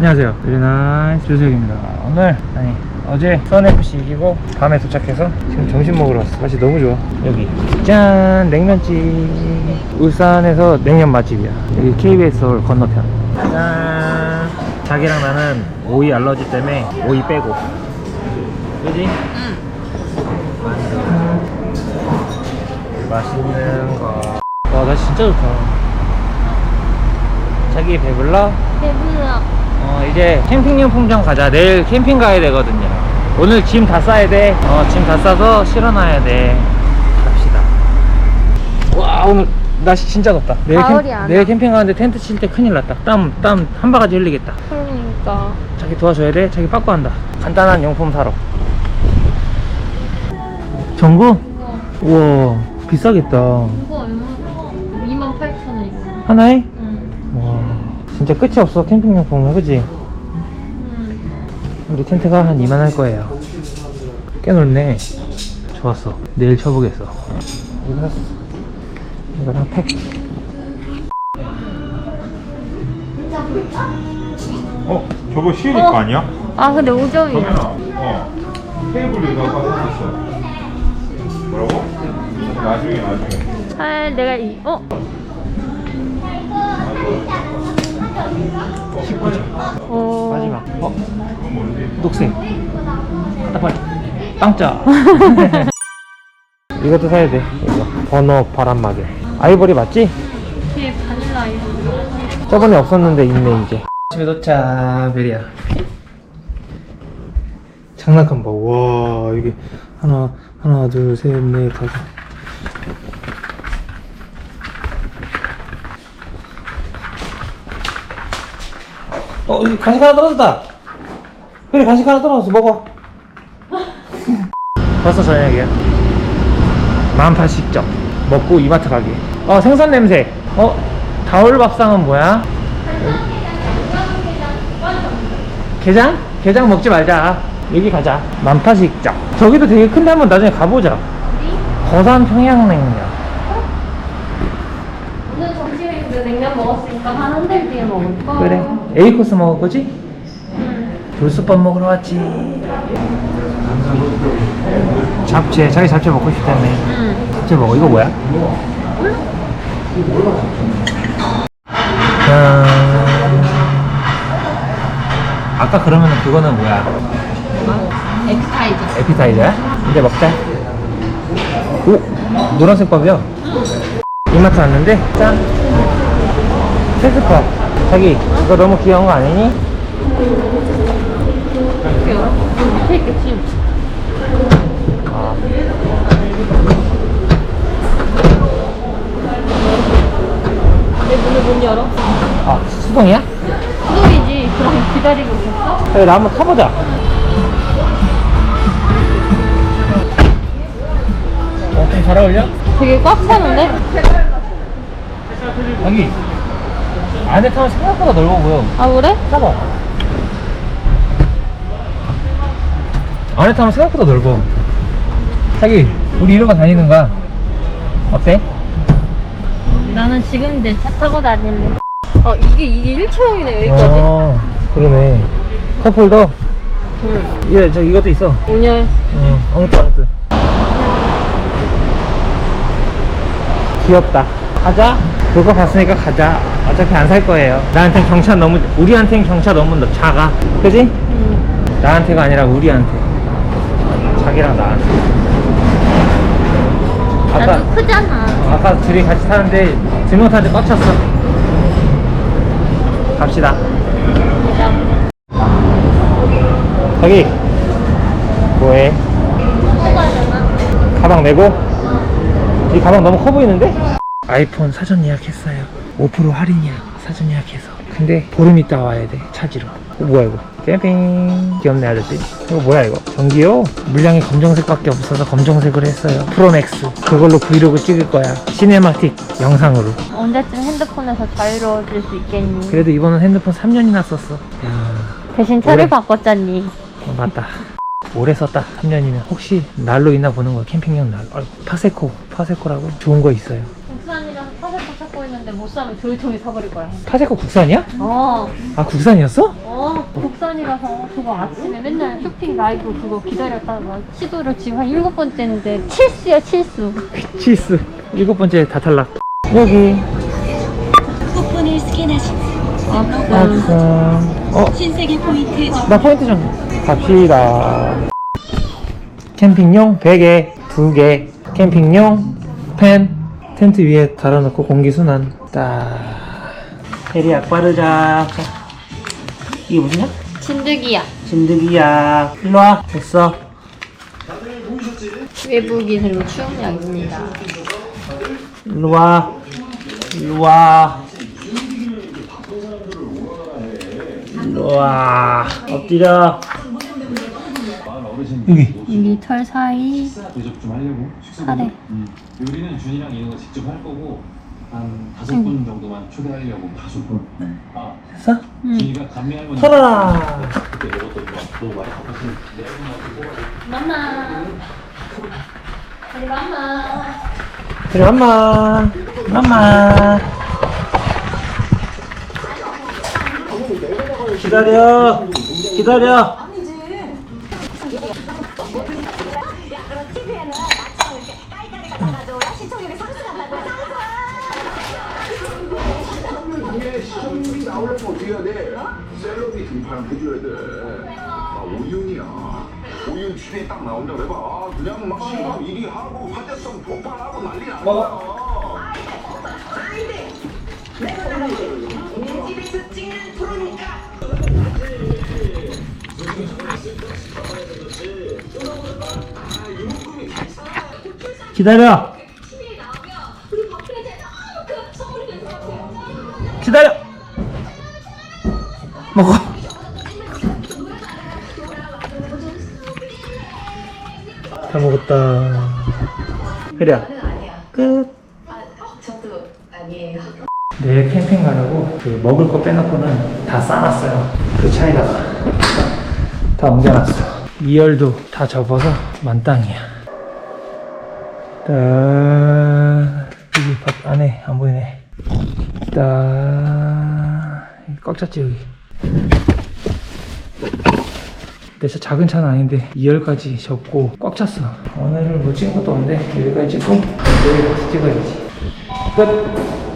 안녕하세요. 유리나이스 조석입니다. 오늘 아니 어제 선FC 이기고 밤에 도착해서 지금 점심 먹으러 왔어. 맛이 너무 좋아. 여기 짠 냉면집. 울산에서 냉면 맛집이야. 여기 KBS 서울 건너편. 짠. 자기랑 나는 오이 알러지 때문에 오이 빼고. 그지? 응. 맛있는 거. 와, 나 진짜 좋다. 자기 배불러? 배불러. 어 이제 캠핑용품점 가자 내일 캠핑 가야 되거든요 오늘 짐 다 싸야 돼어짐 다 싸서 실어놔야 돼 갑시다 와 오늘 날씨 진짜 덥다 내일, 안 내일 와. 캠핑 가는데 텐트 칠 때 큰일 났다 땀 땀 한 바가지 흘리겠다 그러니까. 자기 도와줘야 돼 자기 빠꾸 한다 간단한 용품 사러 전구? 이거, 우와 비싸겠다 이거 얼마고? 28,000원 이거. 하나에? 응. 와 진짜 끝이 없어 캠핑용품은 그지? 응. 우리 텐트가 한 2만 할 거예요. 꽤 넓네. 좋았어. 내일 쳐보겠어. 이거 샀어. 이거랑 팩. 어? 저거 시은이 거 아니야? 아, 근데 5점이야. 정현아 어 테이블에 이거 아까 사놨어 뭐라고? 나중에 나중에 아, 내가 이, 어? 19점. 어. 마지막. 어? 녹색. 따빨. 빵짜. 이것도 사야 돼. 이거. 번호 바람막이. 아이보리 맞지? 뒤에 바닐라 이거. 저번에 없었는데 있네 이제. 집에 도착. 베리야. 장난감 봐. 와 이게 하나 하나 둘 셋 넷 다섯. 어, 여기 간식 하나 떨어졌다. 그래, 간식 하나 떨어졌어. 먹어. 벌써 저녁이야. 18,000점. 먹고 이마트 가기. 어, 생선 냄새. 어, 다울밥상은 뭐야? 게장? 게장 먹지 말자. 여기 가자. 만파식점. 저기도 되게 큰데 한번 나중에 가보자. 거산 평양냉면. 오늘 점심에 그 냉면 먹었으니까 한 한 달 뒤에 먹을 거. 그래. A 코스 먹을 거지? 응. 돌솥밥 먹으러 왔지. 잡채, 자기 잡채 먹고 싶다며. 응. 잡채 먹어. 이거 뭐야? 짠. 아까 그러면 그거는 뭐야? 엑스타이즈. 에피타이저야? 이제 먹자. 오! 노란색 밥이야. 이마트 왔는데, 짠! 세스컵. 자기, 이거 너무 귀여운 거 아니니? 아. 내 문을 못 열어? 아, 수동이야? 수동이지. 그럼 기다리고 있었어? 그래, 나 한번 타보자. 어, 좀 잘 어울려? 되게 꽉 차는데? 자기, 안에 타면 생각보다 넓어 보여. 아, 그래? 타봐. 안에 타면 생각보다 넓어. 자기, 우리 이러고 다니는 거야. 어때? 나는 지금 내 차 타고 다닐래. 어, 이게, 이게 1초형이네, 여기까지. 어, 그러네. 컵홀더? 응. 예, 저 이것도 있어. 온열. 응, 엉뚱 엉뚱. 귀엽다. 가자. 그거 봤으니까 가자. 어차피 안 살 거예요. 나한텐 경차 너무, 우리한텐 경차 너무 너- 작아. 그지? 응. 나한테가 아니라 우리한테. 자기랑 나한테. 아까, 나도 크잖아. 아까 둘이 같이 타는데 두명 타는데 꽉 찼어. 갑시다. 자기, 뭐해? 가방 메고 이 가방 너무 커 보이는데? 아이폰 사전 예약했어요 5% 할인이야 사전 예약해서 근데 보름 있다 와야 돼 차지로 어, 뭐야 이거 캠핑 귀엽네 아저씨 이거 뭐야 이거 전기요? 물량이 검정색밖에 없어서 검정색으로 했어요 프로맥스 그걸로 브이로그 찍을 거야 시네마틱 영상으로 언제쯤 핸드폰에서 자유로워질 수 있겠니? 그래도 이번은 핸드폰 3년이나 썼어 야 대신 차를 오래- 바꿨잖니. 어, 맞다. 오래 썼다. 3년이면. 혹시 날로 있나 보는 거야. 캠핑용 날. 아이고, 파세코. 파세코라고. 좋은 거 있어요. 파세코 찾고 있는데 못 사면 조이통이 사버릴 거야. 파세코 국산이야? 어. 아, 국산이었어? 어. 어, 국산이라서 그거 아침에 맨날 쇼핑 라이브 그거 기다렸다가 시도를 지금 한 일곱 번째인데 칠수야 칠수. 치스 일곱 번째 다 탈락 여기 쿠폰을 스캔하시면 아까 어? 신세계 포인트 나 포인트 좀 갑시다 캠핑용 베개 두개 캠핑용 펜 텐트 위에 달아놓고 공기순환. 딱. 해리약 바르자. 자, 이게 무슨 약? 진드기야. 진드기야. 일로와. 됐어. 외국인으로 추억약입니다. 일로와. 일로와. 일로와. 엎드려. 여기. 여기 털 사이. 대접 좀 하려고 사례. 음. 요리는 준이랑 이런 거 직접 할 거고 한 다섯 분 정도만 초대하려고 다섯 분. 아 됐어? 응. 준이가 감미 할머니 털어라 그때 거 너무 많이 갚았으면 네 분한테 맘마. 우리 맘마. 그래 엄마 엄마 기다려 기다려 나오려면 어떻게 해야 돼? 셀럽이 등판 해줘야 돼. 아, 오윤이야. 오윤 TV에 딱 나온다고 해봐. 그냥 막 신고 1위 하고 화제성 폭발하고 난리 나는 거야. 기다려 기다려 먹어. 다 먹었다. 그래 끝. 내일 캠핑 가려고 그 먹을 거 빼놓고는 다 싸놨어요. 그 차에다가 다 옮겨놨어. 2열도 다 접어서 만땅이야. 따 여기 밖 안에 안 보이네. 따꽉 찼지 여기 진짜 작은 차는 아닌데 2열까지 접고 꽉 찼어. 오늘은 뭐 찍은 것도 없는데 여기까지 찍고 다시 찍어야지. 끝